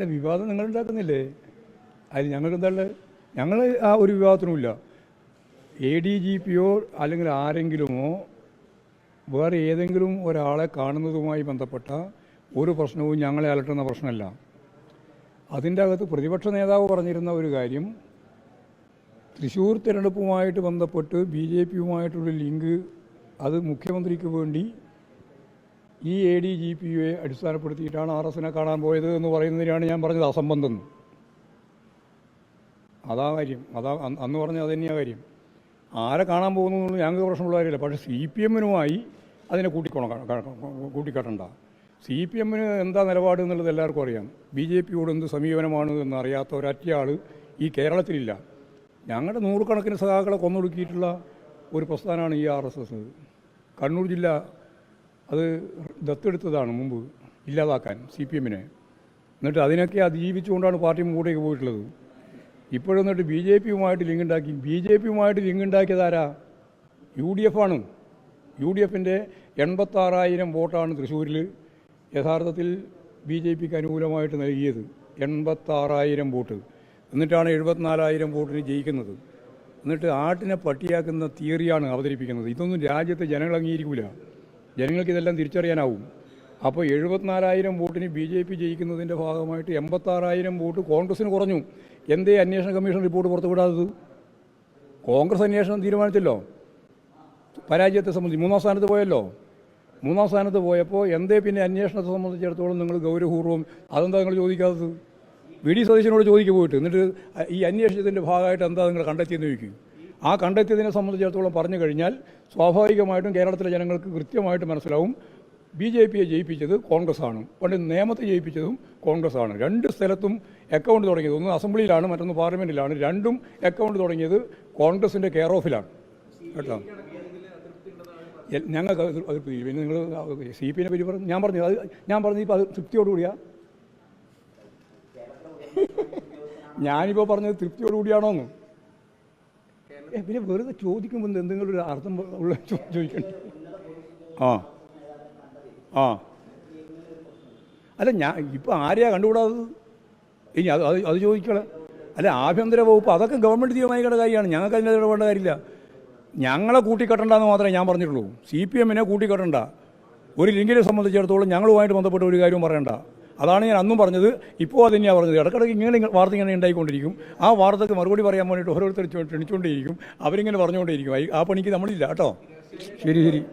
അല്ല വിവാദം നിങ്ങൾ ഉണ്ടാക്കുന്നില്ലേ അതിൽ ഞങ്ങൾക്ക് എന്താണ് ഞങ്ങൾ ആ ഒരു വിവാദത്തിനുമില്ല. എ ഡി ജി പിയോ അല്ലെങ്കിൽ ആരെങ്കിലുമോ വേറെ ഏതെങ്കിലും ഒരാളെ കാണുന്നതുമായി ബന്ധപ്പെട്ട ഒരു പ്രശ്നവും ഞങ്ങളെ അലട്ടുന്ന പ്രശ്നമല്ല. അതിന്റെ അകത്ത് പ്രതിപക്ഷ നേതാവ് പറഞ്ഞിരുന്ന ഒരു കാര്യം തൃശ്ശൂർ തിരഞ്ഞെടുപ്പുമായിട്ട് ബന്ധപ്പെട്ട് ബി ജെ പിയുമായിട്ടുള്ള ലിങ്ക് അത് മുഖ്യമന്ത്രിക്ക് വേണ്ടി ഈ എ ഡി ജി പി യുയെ അടിസ്ഥാനപ്പെടുത്തിയിട്ടാണ് ആർ എസിനെ കാണാൻ പോയത് എന്ന് പറയുന്നതിനാണ് ഞാൻ പറഞ്ഞത് അസംബന്ധം. അതാ കാര്യം. അതാ അന്ന് പറഞ്ഞ അത് തന്നെയാ കാര്യം. ആരെ കാണാൻ പോകുന്നു ഞങ്ങൾക്ക് പ്രശ്നമുള്ള കാര്യമില്ല. പക്ഷേ സി പി എമ്മിനുമായി അതിനെ കൂട്ടിക്കോണം കൂട്ടിക്കട്ടണ്ട. സി പി എമ്മിന് എന്താ നിലപാട് എന്നുള്ളത് എല്ലാവർക്കും അറിയാം. ബി ജെ പിയോട് എന്ത് സമീപനമാണ് എന്ന് അറിയാത്ത ഒരൊറ്റ ആൾ ഈ കേരളത്തിലില്ല. ഞങ്ങളുടെ നൂറുകണക്കിന് സഖാക്കളെ കൊന്നൊടുക്കിയിട്ടുള്ള ഒരു പ്രസ്ഥാനമാണ് ഈ ആർ എസ് എസ് കണ്ണൂർ ജില്ല അത് ദത്തെടുത്തതാണ് മുമ്പ് ഇല്ലാതാക്കാൻ സി പി എമ്മിനെ. എന്നിട്ട് അതിനൊക്കെ അതിജീവിച്ചുകൊണ്ടാണ് പാർട്ടി മുമ്പോട്ടേക്ക് പോയിട്ടുള്ളത്. ഇപ്പോഴെന്നിട്ട് ബി ജെ പിയുമായിട്ട് ലിങ്ക് ഉണ്ടാക്കി ബി ജെ പിയുമായിട്ട് ലിങ്ക് ഉണ്ടാക്കിയതാരാ യു ഡി എഫ് ആണ് യു ഡി എഫിന്റെ എൺപത്താറായിരം വോട്ടാണ് തൃശ്ശൂരിൽ യഥാർത്ഥത്തിൽ ബി ജെ പിക്ക് അനുകൂലമായിട്ട് നൽകിയത്. എൺപത്താറായിരം വോട്ട്. എന്നിട്ടാണ് എഴുപത്തിനാലായിരം വോട്ടിന് ജയിക്കുന്നത്. എന്നിട്ട് ആട്ടിനെ പട്ടിയാക്കുന്ന തിയറിയാണ് അവതരിപ്പിക്കുന്നത്. ഇതൊന്നും രാജ്യത്തെ ജനങ്ങൾ അംഗീകരിക്കില്ല ജനങ്ങൾക്ക് ഇതെല്ലാം തിരിച്ചറിയാനാവും. അപ്പോൾ എഴുപത്തിനാലായിരം വോട്ടിന് ബി ജെ പി ജയിക്കുന്നതിന്റെ ഭാഗമായിട്ട് എൺപത്താറായിരം വോട്ട് കോൺഗ്രസ്സിന് കുറഞ്ഞു. എന്തേ അന്വേഷണ കമ്മീഷൻ റിപ്പോർട്ട് പുറത്തുവിടാത്തത്? കോൺഗ്രസ് അന്വേഷണം തീരുമാനിച്ചല്ലോ. പരാജയത്തെ സംബന്ധിച്ച് മൂന്നാം സ്ഥാനത്ത് പോയല്ലോ. മൂന്നാം സ്ഥാനത്ത് പോയപ്പോൾ എന്തേ പിന്നെ അന്വേഷണത്തെ സംബന്ധിച്ചിടത്തോളം നിങ്ങൾ ഗൗരവപൂർവം അതെന്താ നിങ്ങൾ ചോദിക്കാത്തത്? വി ഡി സതീശനോട് ചോദിക്കുക പോയിട്ട്. എന്നിട്ട് ഈ അന്വേഷണത്തിന്റെ ഭാഗമായിട്ട് എന്താ നിങ്ങൾ കണ്ടെത്തിയെന്ന് ചോദിക്കും. ആ കണ്ടെത്തിയതിനെ സംബന്ധിച്ചിടത്തോളം പറഞ്ഞു കഴിഞ്ഞാൽ സ്വാഭാവികമായിട്ടും കേരളത്തിലെ ജനങ്ങൾക്ക് കൃത്യമായിട്ട് മനസ്സിലാവും. ബി ജെ പിയെ ജയിപ്പിച്ചത് കോൺഗ്രസ് ആണ് പണ്ട് നിയമത്തെ ജയിപ്പിച്ചതും കോൺഗ്രസ് ആണ് രണ്ട് സ്ഥലത്തും അക്കൗണ്ട് തുടങ്ങിയത്. ഒന്ന് അസംബ്ലിയിലാണ് മറ്റൊന്ന് പാർലമെന്റിലാണ് രണ്ടും അക്കൗണ്ട് തുടങ്ങിയത് കോൺഗ്രസിന്റെ കെയർ ഓഫിലാണ്. കേട്ടോ? ഞങ്ങൾക്ക് അത് പിന്നെ നിങ്ങൾ സി പി എന്നെ പറ്റി പറഞ്ഞു ഞാൻ പറഞ്ഞു അത് ഞാൻ പറഞ്ഞു ഇപ്പോൾ അത് തൃപ്തിയോടുകൂടിയാ. ഞാനിപ്പോൾ പറഞ്ഞത് തൃപ്തിയോടുകൂടിയാണോന്ന്. പിന്നെ വെറുതെ ചോദിക്കുമ്പോൾ എന്തെങ്കിലും ഒരു അർത്ഥം ഉള്ള ചോദിക്കണം. ചോദിക്കണ്ടേ ആ. ആ. അല്ല ഞാൻ ഇപ്പം ആരെയാ കണ്ടുകൂടാത്തത്? ഇനി അത് അത് അത് ചോദിക്കളെ അല്ല ആഭ്യന്തര വകുപ്പ് അതൊക്കെ ഗവൺമെന്റ് തീരുമാനിക്കേണ്ട കാര്യമാണ്. ഞങ്ങൾക്ക് അതിന്റെ ഇടപെടേണ്ട കാര്യമില്ല. ഞങ്ങളെ കൂട്ടിക്കെട്ടണ്ടെന്ന് മാത്രമേ ഞാൻ പറഞ്ഞിട്ടുള്ളൂ. സി പി എമ്മിനെ കൂട്ടിക്കെട്ടണ്ട. ഒരു ലിങ്കിനെ സംബന്ധിച്ചിടത്തോളം ഞങ്ങളുമായിട്ട് ബന്ധപ്പെട്ട ഒരു കാര്യവും പറയണ്ട. അതാണ് ഞാൻ അന്നും പറഞ്ഞത്. ഇപ്പോൾ അത് തന്നെയാണ് പറഞ്ഞത്. ഇടക്കിടയ്ക്ക് ഇങ്ങനെ വാർത്ത ഇങ്ങനെ ഉണ്ടായിക്കൊണ്ടിരിക്കും. ആ വാർത്തക്ക് മറുപടി പറയാൻ വേണ്ടിയിട്ട് ഓരോരുത്തർ ക്ഷണിച്ചുകൊണ്ടിരിക്കും. അവരിങ്ങനെ പറഞ്ഞുകൊണ്ടേയിരിക്കും ആ- പണിക്ക് നമ്മളില്ല കേട്ടോ. ശരി ശരി.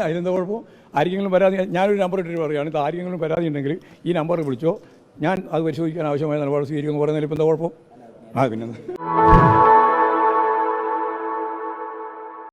അതിനെന്താ കുഴപ്പം? ആരെങ്കിലും പരാതി? ഞാനൊരു നമ്പർ ഇട്ടിട്ട് പറയുകയാണ്. ഇത് ആരെങ്കിലും പരാതി ഉണ്ടെങ്കിൽ ഈ നമ്പർ വിളിച്ചോ. ഞാൻ അത് പരിശോധിക്കാൻ ആവശ്യമായ നിലപാട് സ്വീകരിക്കുമെന്ന് പറയുന്നതിൽ ഇപ്പം എന്താ കുഴപ്പം? ആ പിന്നെ